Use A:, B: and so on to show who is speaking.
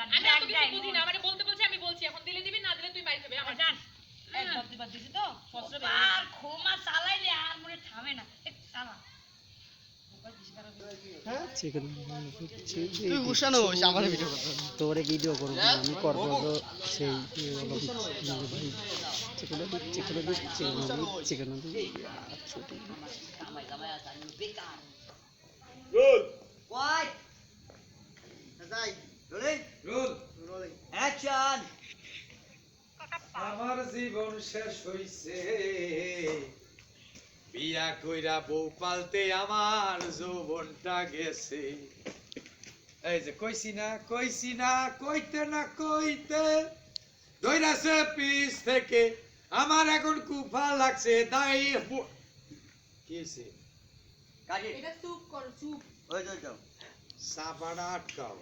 A: আমি
B: তোরে ভিডিও করব আমি করব তো সেই chicken chicken chicken chicken
A: rolling.
C: Action
D: আমার জীবন শেষ হইছে। বিয়া কইরা বউ পালতে আমার যৌবনটা গেছে। এই যে কইছি না কইছি না কইতে না কইতে ধইরাছে পিস থেকে। আমার এখন কুফা লাগছে তাই বু- কি হইছে?
C: কাজে।
E: এটা চুপ কর চুপ।
C: ওই যাও
D: সাপাটা আটকাও।